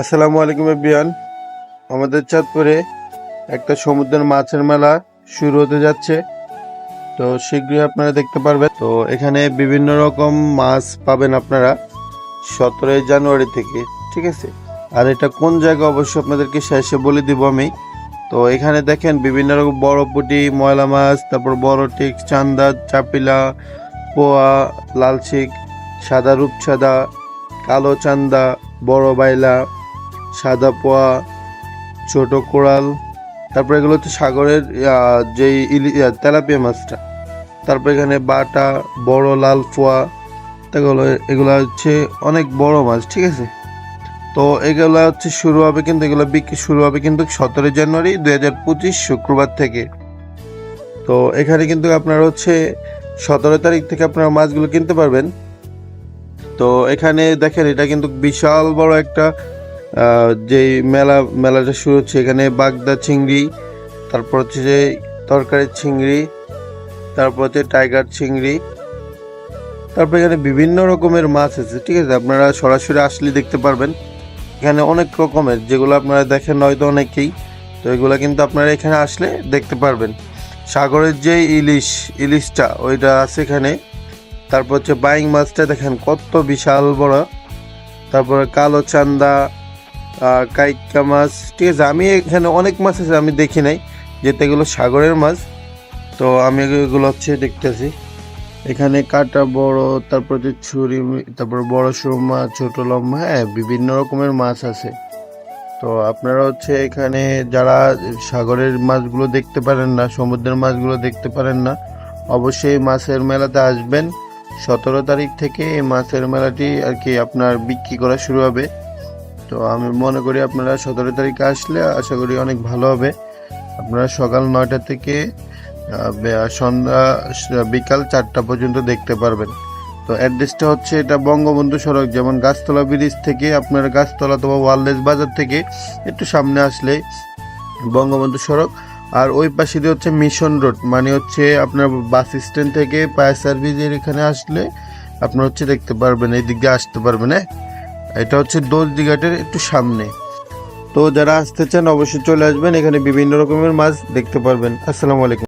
আসসালামু আলাইকুম বিয়ান আমাদের চাঁদপুরে একটা সমুদ্রের মাছের মেলা শুরু হতে যাচ্ছে। তো শীঘ্রই আপনারা দেখতে পারবেন। তো এখানে বিভিন্ন রকম মাছ পাবেন আপনারা সতেরোই জানুয়ারি থেকে, ঠিক আছে? আর এটা কোন জায়গা অবশ্যই আপনাদেরকে শেষে বলে দিব আমি। তো এখানে দেখেন বিভিন্ন রকম বড় পুঁটি, ময়লা মাছ, তারপর বড় টিক চান্দা, চাপিলা, পোয়া, লালচিক, সাদা রূপসাদা, কালো চান্দা, বড় বাইলা সাদা পোয়া, ছোট কোরাল, তারপর এগুলো হচ্ছে সাগরের যেই ইলি তেলাপিয়া মাছটা। তারপর এখানে বাটা, বড় লাল পোয়া, এগুলো এগুলো হচ্ছে অনেক বড় মাছ, ঠিক আছে? তো এগুলো হচ্ছে শুরু হবে কিন্তু, এগুলো বিক্রি শুরু হবে কিন্তু সতেরোই জানুয়ারি দুই হাজার পঁচিশ শুক্রবার থেকে। তো এখানে কিন্তু আপনার হচ্ছে সতেরো তারিখ থেকে আপনারা মাছগুলো কিনতে পারবেন। তো এখানে দেখেন, এটা কিন্তু বিশাল বড় একটা যেই মেলা, মেলাটা শুরু হচ্ছে এখানে বাগদা চিংড়ি, তারপর হচ্ছে যে তরকারি চিংড়ি, তারপর হচ্ছে টাইগার চিংড়ি, তারপর এখানে বিভিন্ন রকমের মাছ আছে, ঠিক আছে? আপনারা সরাসরি আসলে দেখতে পারবেন। এখানে অনেক রকমের, যেগুলো আপনারা দেখেন হয়তো অনেকেই, তো এগুলো কিন্তু আপনারা এখানে আসলে দেখতে পারবেন। সাগরের যে ইলিশ, ইলিশটা, ওইটা আছে এখানে। তারপর হচ্ছে বাইং মাছটা দেখেন কত বিশাল বড়। তারপরে কালো চান্দা কাইকা মাছ। ঠিক আছে, আমি এখানে অনেক মাছ আছে, আমি দেখি নাই যেতে এগুলো সাগরের মাছ। তো আমি এগুলো হচ্ছে দেখতেছি। এখানে কাটা বড়, তারপর হচ্ছে ছুরি, তারপর বড় সরু মাছ ছোট লম্বা হ্যাঁ বিভিন্ন রকমের মাছ আছে। তো আপনারা হচ্ছে এখানে যারা সাগরের মাছগুলো দেখতে পারেন না, সমুদ্রের মাছগুলো দেখতে পারেন না, অবশ্যই মাছের মেলাতে আসবেন। সতেরো তারিখ থেকে এই মাছের মেলাটি আর কি আপনার বিক্রি করা শুরু হবে। তো আমি মনে করি আপনারা সতেরো তারিখে আসলে আশা করি অনেক ভালো হবে। আপনারা সকাল নয়টা থেকে সন্ধ্যা বিকাল চারটা পর্যন্ত দেখতে পারবেন। তো অ্যাড্রেসটা হচ্ছে এটা বঙ্গবন্ধু সড়ক, যেমন গাছতলা ব্রিজ থেকে আপনার গাছতলা অথবা ওয়ারলেস বাজার থেকে একটু সামনে আসলে বঙ্গবন্ধু সড়ক। আর ওই পাশে দিয়ে হচ্ছে মিশন রোড মানে হচ্ছে আপনার বাস স্ট্যান্ড থেকে ফায়ার সার্ভিসের এখানে আসলে আপনার হচ্ছে দেখতে পারবেন এই দিক দিয়ে আসতে পারবেন হ্যাঁ? এটা হচ্ছে দোলদিঘাটের একটু সামনে। তো যারা আসতে চান, অবশ্যই চলে আসবেন। এখানে বিভিন্ন রকমের মাছ দেখতে পারবেন। আসসালামু আলাইকুম।